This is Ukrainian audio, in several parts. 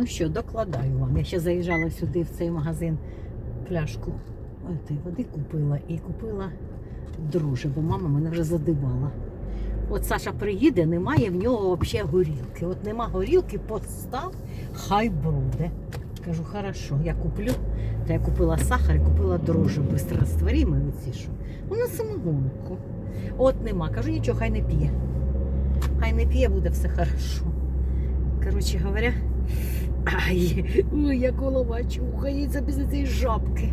Ну що, докладаю вам. Я ще заїжджала сюди в цей магазин пляшку води купила і купила друже, бо мама мене вже задивала. От Саша приїде, немає в нього взагалі горілки. От нема горілки, постав, хай буде. Кажу, хорошо, я куплю. Та я купила сахар і купила дрожжі бистророзтворимі оці що. Ну на самогонку. От нема. Кажу, нічого, хай не п'є. Хай не п'є, буде все хорошо. Коротше говоря, ай, ой, як голова чухається після цієї жабки.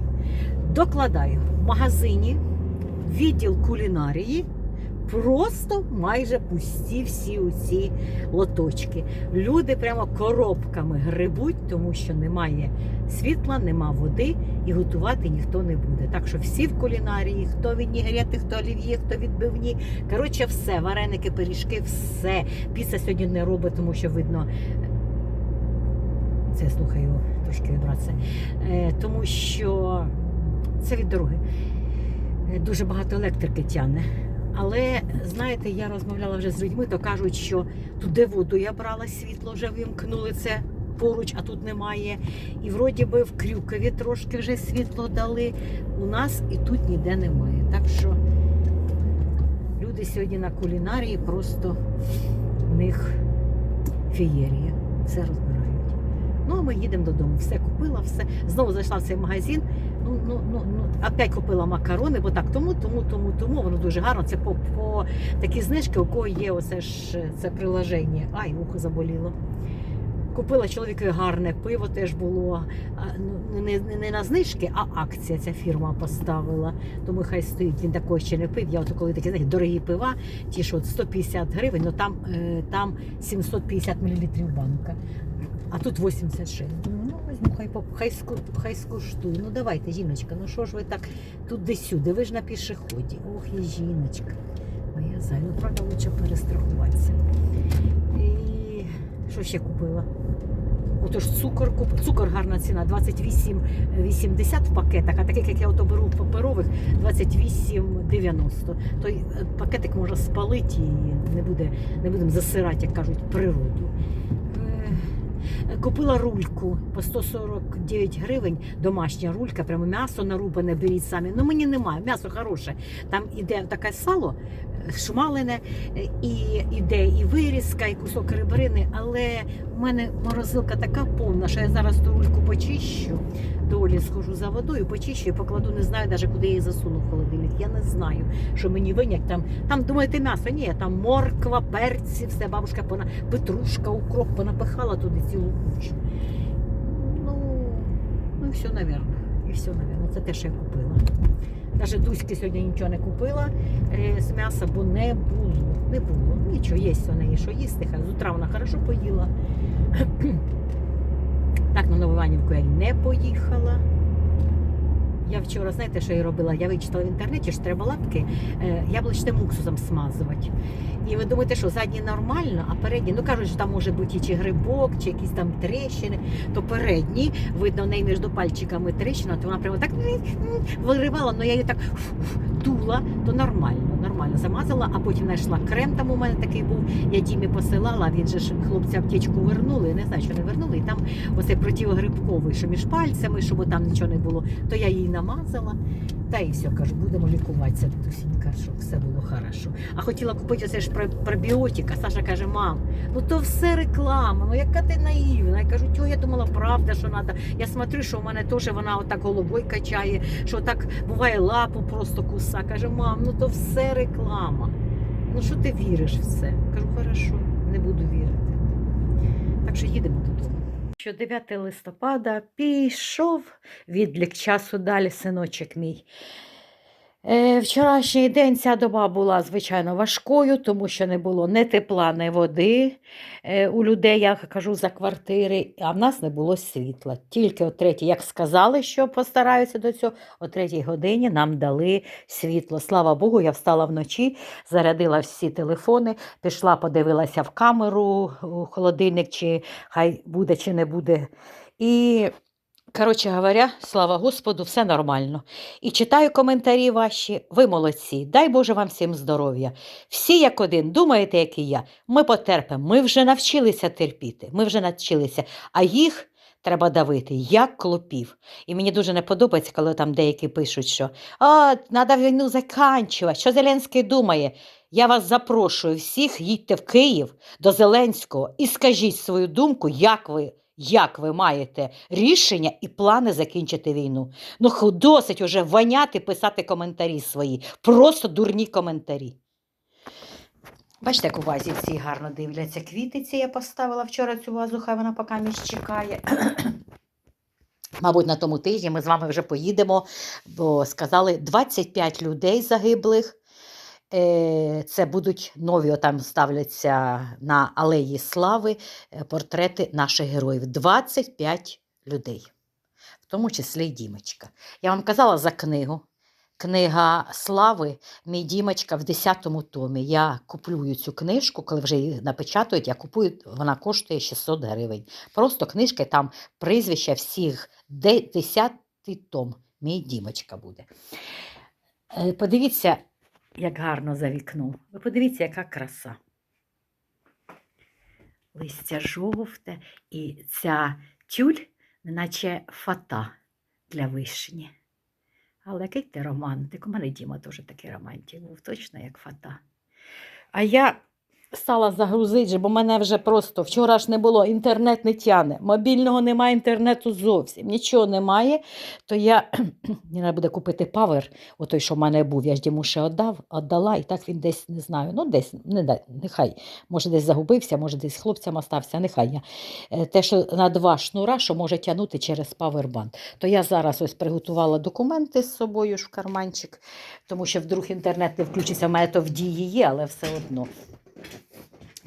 Докладаю в магазині відділ кулінарії. Просто майже пусті всі оці лоточки. Люди прямо коробками грибуть, тому що немає світла, нема води і готувати ніхто не буде. Так що всі в кулінарії, хто вінігрети, хто олів'є, хто відбивні. Коротше, все, вареники, пиріжки, все. Піца сьогодні не робить, тому що видно. Це я слухаю трошки вібрація. Е, тому що це від дороги. Е, Дуже багато електрики тягне. Але знаєте, я розмовляла вже з людьми, то кажуть, що туди воду я брала, світло вже вимкнули це поруч, а тут немає. І вроді би в Крюкові трошки вже світло дали. У нас і тут ніде немає. Так що люди сьогодні на кулінарії просто в них фієрія. Все розбирають. Ну, а ми їдемо додому. Все купила, все. Знову зайшла в цей магазин. Ну, ну, ну, ну, опять купила макарони, бо так тому, тому, тому, тому. Воно дуже гарно. Це по, по такі знижки, у кого є оце ж це приложення. Ай, вухо заболіло. Купила чоловікові гарне пиво, теж було ну, не, не, на знижки, а акція ця фірма поставила. Тому хай стоїть. Він такого ще не пив. Я от коли такі знаєте, дорогі пива, ті, що от 150 гривень, ну там, е, там 750 мл банка. А тут 86. Думаю, ну візьму, хай, хай, хай скуштую. Ну давайте, жіночка, ну що ж ви так туди-сюди? Ви ж на пішоході. Ох, і жіночка. Моя зай, ну правда, лучше перестрахуватися. І що ще купила? Отож, цукор цукор гарна ціна, 28,80 в пакетах, а таких, як я ото беру паперових, 28,90. Той пакетик можна спалити і не буде, не будемо засирати, як кажуть, природу. Купила рульку по 149 гривень, домашня рулька, прямо м'ясо нарубане, беріть самі. Ну мені немає, м'ясо хороше. Там іде таке сало шмалене, е, і іде і вирізка, і кусок ребрини, але у мене морозилка така повна, що я зараз ту рульку почищу. Долі схожу за водою, почищу і покладу, не знаю навіть куди я її засуну в холодильник. Я не знаю, що мені винять там. Там думаєте, м'ясо? Ні, там морква, перці, все бабушка пона, петрушка, укроп понапихала туди цілу кучу. Ну, ну все, навірно. Все, мабуть, Це те, що я купила. Навіть Дуськи сьогодні нічого не купила е, з м'яса, бо не було. Не було. Нічого, є у неї, що їсти. Хай з утра вона хорошо поїла. Так, на Новованівку я не поїхала. Я вчора, знаєте, що я робила? Я вичитала в інтернеті, що треба лапки е, яблучним уксусом смазувати. І ви думаєте, що задні нормально, а передні, ну кажуть, що там може бути і чи грибок, чи якісь там тріщини, то передні, видно, в неї між пальчиками тріщина, то вона прямо так виривала, але я її так дула, то нормально, нормально замазала, а потім знайшла крем, там у мене такий був, я Дімі посилала, він же ж хлопці аптечку вернули, не знаю, що не вернули, і там оцей противогрибковий, що між пальцями, щоб там нічого не було, то я її намазала. Та і все, кажу, будемо лікуватися, Тусінька, щоб все було хорошо. А хотіла купити оце ж пр- пробіотик, а Саша каже, мам, ну то все реклама, ну яка ти наївна. Я кажу, тьо, я думала, правда, що треба. Я смотрю, що в мене теж вона отак головою качає, що так буває лапу просто куса. Каже, мам, ну то все реклама. Ну що ти віриш в це? Кажу, хорошо, не буду вірити. Так що їдемо додому. Що 9 листопада пішов відлік часу далі, синочок мій. Е, вчорашній день ця доба була звичайно важкою, тому що не було ні тепла, ні води е, у людей, я кажу, за квартири, а в нас не було світла. Тільки о третій, як сказали, що постараються до цього, о третій годині нам дали світло. Слава Богу, я встала вночі, зарядила всі телефони, пішла, подивилася в камеру у холодильник, чи хай буде, чи не буде. І Коротше говоря, слава Господу, все нормально. І читаю коментарі ваші. Ви молодці. Дай Боже вам всім здоров'я. Всі як один, думаєте, як і я. Ми потерпимо. Ми вже навчилися терпіти. Ми вже навчилися. А їх треба давити, як клопів. І мені дуже не подобається, коли там деякі пишуть, що а, треба війну заканчувати. Що Зеленський думає? Я вас запрошую всіх, їдьте в Київ до Зеленського і скажіть свою думку, як ви, як ви маєте рішення і плани закінчити війну. Ну, досить уже воняти, писати коментарі свої. Просто дурні коментарі. Бачите, як у вазі всі гарно дивляться. Квіти ці я поставила вчора цю вазу, хай вона поки між чекає. Мабуть, на тому тижні ми з вами вже поїдемо, бо сказали 25 людей загиблих. Е, Це будуть нові, там ставляться на алеї слави е, портрети наших героїв. 25 людей, в тому числі й Дімочка. Я вам казала за книгу. Книга слави, мій Дімочка в 10-му томі. Я куплюю цю книжку, коли вже її напечатують, я купую, вона коштує 600 гривень. Просто книжка, там прізвища всіх, 10-й том. Мій Дімочка буде. Е, Подивіться, як гарно за вікном. Ви подивіться, яка краса. Листя жовте і ця тюль, наче фата для вишні. Але який ти романтик? У мене Діма теж такий романтик був, точно як фата. А я стала загрузити, бо мене вже просто вчора ж не було, інтернет не тяне, мобільного немає інтернету зовсім, нічого немає. То я треба буде купити павер, отой, що в мене був, я ж йому ще віддав, віддала, і так він десь не знаю. Ну, десь не дай, нехай. Може, десь загубився, може, десь хлопцям остався, нехай я. Е, Те, що на два шнура, що може тягнути через павербанд. То я зараз ось приготувала документи з собою ж в карманчик, тому що вдруг інтернет не включиться, в мене то в дії є, але все одно.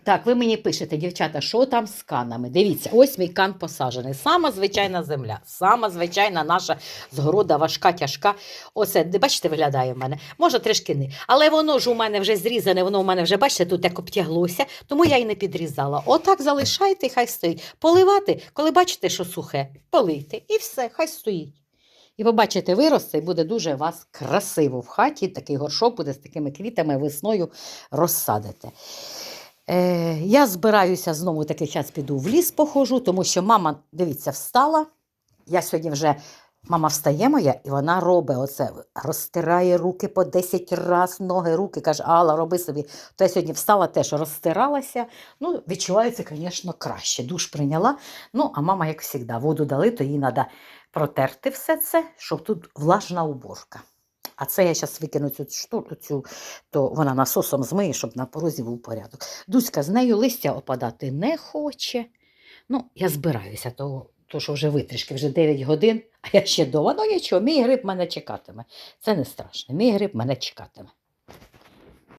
Так, ви мені пишете, дівчата, що там з канами? Дивіться, ось мій кан посаджений. Сама звичайна земля, сама звичайна наша згорода, важка, тяжка. Оце, бачите, виглядає в мене. Може, трішки не. Але воно ж у мене вже зрізане, воно у мене вже, бачите, тут як обтяглося, тому я і не підрізала. Отак залишайте, і хай стоїть. Поливати, коли бачите, що сухе, полийте. І все, хай стоїть. І ви бачите, виросте, і буде дуже у вас красиво в хаті. Такий горшок буде з такими квітами весною розсадите. Е, я збираюся знову такий час піду в ліс похожу, тому що мама, дивіться, встала. Я сьогодні вже, мама встає моя, і вона робить оце, розтирає руки по 10 разів, ноги, руки, каже, Алла, роби собі. То я сьогодні встала теж розтиралася. Ну, відчувається, звісно, краще. Душ прийняла. Ну, а мама, як завжди, воду дали, то їй треба протерти все це, щоб тут влажна уборка. А це я зараз викину цю штуку, цю, то вона насосом змиє, щоб на порозі був порядок. Дуська з нею листя опадати не хоче. Ну, я збираюся, то, то що вже витрішки, вже 9 годин, а я ще дома. Ну нічого, мій гриб мене чекатиме. Це не страшно. Мій гриб мене чекатиме.